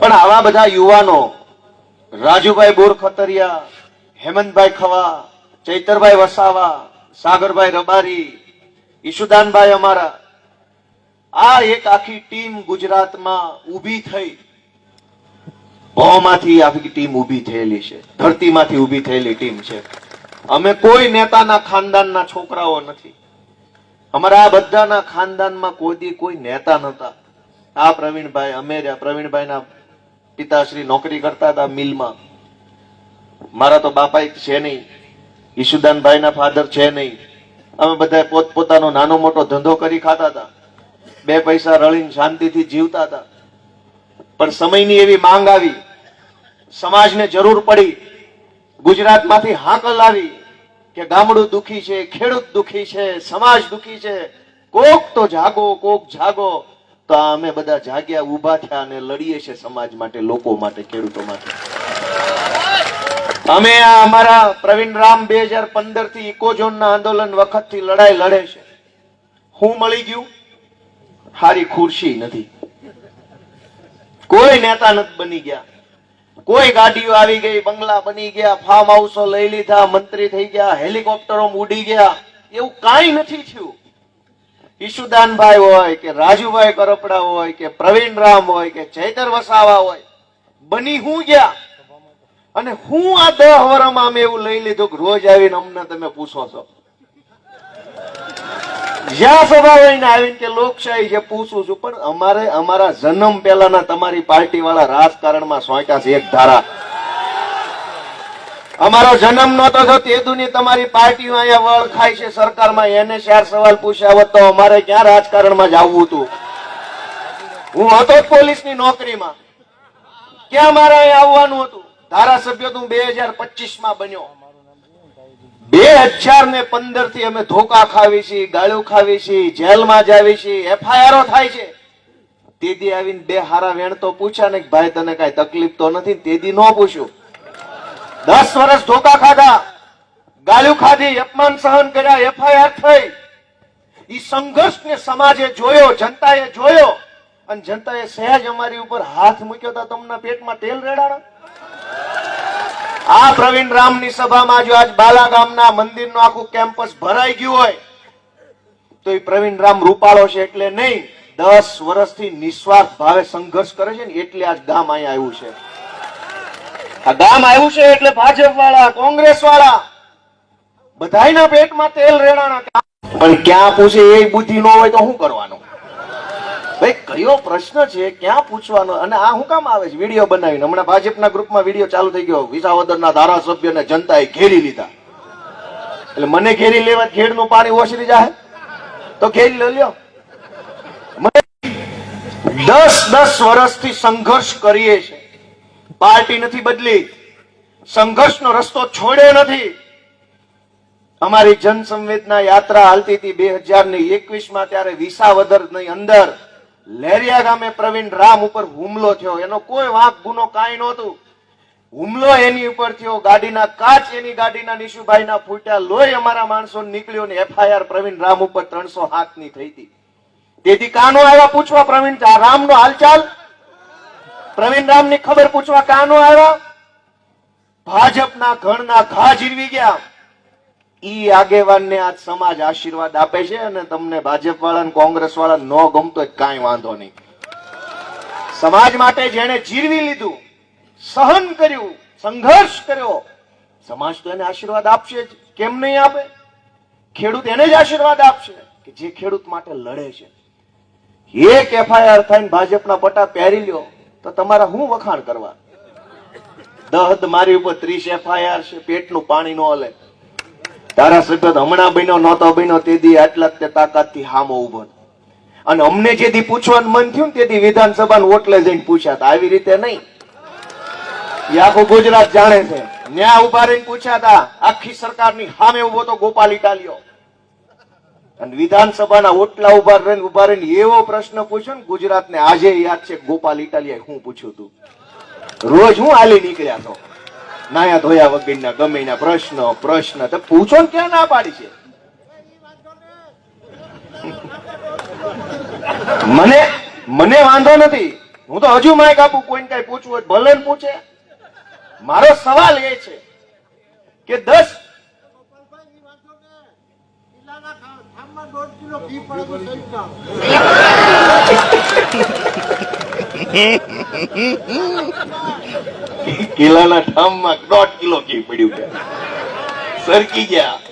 પણ આવા બધા યુવાનો, રાજુભાઈ બોરખતરિયા હેમંતભાઈ ખવા, ચૈતરભાઈ વસાવા, સાગરભાઈ રબારી, ઈશુદાનભાઈ અમારા, આ એક આખી ટીમ ગુજરાતમાં ઊભી થઈ. ભોમાંથી આખી ટીમ ઊભી થયેલી છે. ધરતીમાંથી ઊભી થયેલી ટીમ છે. અમે કોઈ નેતાના ખાનદાનના છોકરાઓ નથી. અમારા આ બધાના ખાનદાનમાં કોઈ કોઈ નેતા નતા આ પ્રવીણભાઈ, અમે પ્રવીણભાઈના પિતાશ્રી નોકરી કરતા હતા મિલમાં. મારા તો બાપા છે નહીં. ઈશુદાનભાઈના ફાધર છે નહીં. અમે બધા પોતપોતાનો નાનો મોટો ધંધો કરી ખાતા હતા. બે પૈસા રળીને શાંતિથી જીવતા હતા. પણ સમયની એવી માંગ આવી. સમાજને જરૂર પડી. ગુજરાતમાંથી હાકલ આવી કે ગામડું દુખી છે, ખેડૂત દુખી છે, સમાજ દુખી છે. કોક તો જાગો, કોક જાગો. તો અમે બધા જાગ્યા, ઊભા થયા અને લડીએ છીએ સમાજ માટે, લોકો માટે, ખેડૂતો માટે. અમે આ અમારા પ્રવીણ રામ બે હજાર પંદરથી ઇકોઝોનના આંદોલન વખતથી લડાઈ લડે છે. હું મળી ગયું? હારી ખુરશી નથી. કોઈ નેતા નથી બની ગયા. કોઈ ગાડીઓ આવી ગઈ, બંગલા બની ગયા ફાર્મ હાઉસો લઈ લીધા, મંત્રી થઈ ગયા હેલિકોપ્ટરો ઉડી ગયા. એવું કાંઈ નથી થયું. ઈશુદાનભાઈ હોય કે રાજુભાઈ કરોપડા હોય કે પ્રવીણ હોય કે ચૈતર વસાવા હોય, બની હું ગયા? અને હું આ દહ વરમાં અમે એવું લઈ લીધું કે રોજ આવીને અમને તમે પૂછો છો. જ્યાં સભા હોય ને આવીને કે લોકશાહી છે, પૂછું છું. પણ અમારે, અમારા જન્મ પહેલાના તમારી પાર્ટી વાળા રાજકારણમાં સોંટ્યા છે એક ધારા. અમારો જન્મ નહોતો થયો, તે દુની તમારી પાર્ટીઓ અહીંયા વળ ખાય છે, સરકારમાં એને ચાર સવાલ પૂછ્યા હોત તો અમારે ક્યાં રાજકારણમાં જવું હતું? હું હતો જ પોલીસની નોકરીમાં. ક્યાં મારે અહીંયા આવવાનું હતું? ધારાસભ્ય તો બે હજાર પચીસમાં બન્યો. બે હજાર ને પંદરથી અમે ધોકા ખાવી છીએ ગાળું ખાવી છીએ જેલમાં જાવી છીએ એફઆઈઆરો થાય છે. તેદી આવીને બે હારા વેણ તો પૂછ્યા ને ભાઈ તને કઈ તકલીફ તો નથી તેદી ન પૂછ્યું. દસ વર્ષ ધોકા ખાધા, ગાળ્યું ખાધી, અપમાન સહન કર્યા, એફઆઈઆર થઈ. એ સંઘર્ષ ને સમાજે જોયો, જનતાએ જોયો, અને જનતાએ સહેજ અમારી ઉપર હાથ મૂક્યો તો તમને પેટમાં તેલ રેડાણા આ પ્રવીણ રામની સભામાં જો આજ બાલા ગામના મંદિરનું આખું કેમ્પસ ભરાઈ ગયું હોય. તો એ પ્રવીણ રામ રૂપાળો છે એટલે નહીં, દસ વર્ષથી નિસ્વાર્થ ભાવે સંઘર્ષ કરે છે ને, એટલે આજ ગામ અહીંયા આવ્યું છે. આ ગામ આવ્યું છે એટલે ભાજપ વાળા કોંગ્રેસ વાળા બધાના પેટમાં તેલ રેડાણા પણ ક્યાં પૂછે એ બુદ્ધિ નો હોય તો શું કરવાનું? ભાઈ, કયો પ્રશ્ન છે, ક્યાં પૂછવાનો? અને આ શું કામ આવે છે? વીડિયો બનાવીને. હમણાં ભાજપના ગ્રુપમાં વીડિયો ચાલુ થઈ ગયો. વિસાવદરના ધારાસભ્યને જનતાએ ઘેરી લીધા. એટલે મને ઘેરી લેવા ખેડનું પાણી ઓસરી જાય તો ઘેરી લઈ લ્યો. દસ દસ વર્ષથી સંઘર્ષ કરીએ છે. પાર્ટી નથી બદલી. સંઘર્ષનો રસ્તો છોડ્યો નથી. અમારી જન સંવેદના યાત્રા હાલતી હતી બે હજાર ને એકવીસમાં ત્યારે વિસાવદરની અંદર લેરિયા ગામે પ્રવીણ રામ ઉપર હુમલો થયો. એનો કોઈ વાંક, ગુનો કાંઈ નહોતું. હુમલો એની ઉપર થયો. ગાડીના કાચ એની ગાડીના નિશુભાઈના ફૂટ્યા. લોહી અમારા માણસો નીકળ્યો ને એફઆઈઆર પ્રવીણ રામ ઉપર ત્રણસો હાથની થઈ હતી. તેથી કાનો આવ્યા પૂછવા પ્રવીણ રામ નો હાલચાલ? પ્રવીણ રામની ખબર પૂછવા કાનો આવ્યા? ભાજપના ઘણના ઘા જીરવી ગયા. ઈ આગેવાનને આજ સમાજ આશીર્વાદ આપે છે અને તમને ભાજપ વાળા ને કોંગ્રેસ વાળા ન ગમતો કાંઈ વાંધો નહીં. સમાજ માટે જેને જીરવી લીધું, સહન કર્યું, સંઘર્ષ કર્યો, સમાજ તો એને આશીર્વાદ આપશે જ. કેમ નહીં આપે? ખેડૂત એને જ આશીર્વાદ આપશે કે જે ખેડૂત માટે લડે છે. એક એફઆઈઆર થઈને ભાજપના પટા પહેરી લ્યો. તો તમારા હું વખાણ કરવા? દહદ મારી ઉપર ત્રીસ એફઆઈઆર છે, પેટનું પાણી નો હલે ધારાસભ્ય હમણાં બન્યો નહોતો, બન્યો તે દી આટલા તે તાકાતથી હામો ઊભો અને અમને જે દી પૂછવાનું મન થયું તે દી વિધાનસભા ઓટલે જઈને પૂછ્યા આવી રીતે નહીં. આખું ગુજરાત જાણે છે. ન્યા ઊભા રહીને પૂછ્યા હતા, આખી સરકારની સામે ઊભો તો ગોપાલ ઇટાલિયો. અને વિધાનસભાના ઓટલા ઊભા રહીને ઊભા રહીને એવો પ્રશ્ન પૂછ્યો ને, ગુજરાતને આજે યાદ છે ગોપાલ ઇટાલિયા હું પૂછ્યું તું? રોજ હું હાલી નીકળ્યા છો? નાયા ધોયા વગરના ગમે એના પ્રશ્ન પ્રશ્ન, તો પૂછો ને ક્યાં ના પાડી છે? મને મને વાંધો નથી. હું તો હજુ માઇક આપું, કોઈને કઈ પૂછવું હોય તો ભલે પૂછે. મારો સવાલ એ છે કે દસ ગોપાલભાઈ, ઈ વાંચો ને. કિલ્લાના ઠામમાં દોઢ કિલો ઘી પડ્યું સરકી ગયા.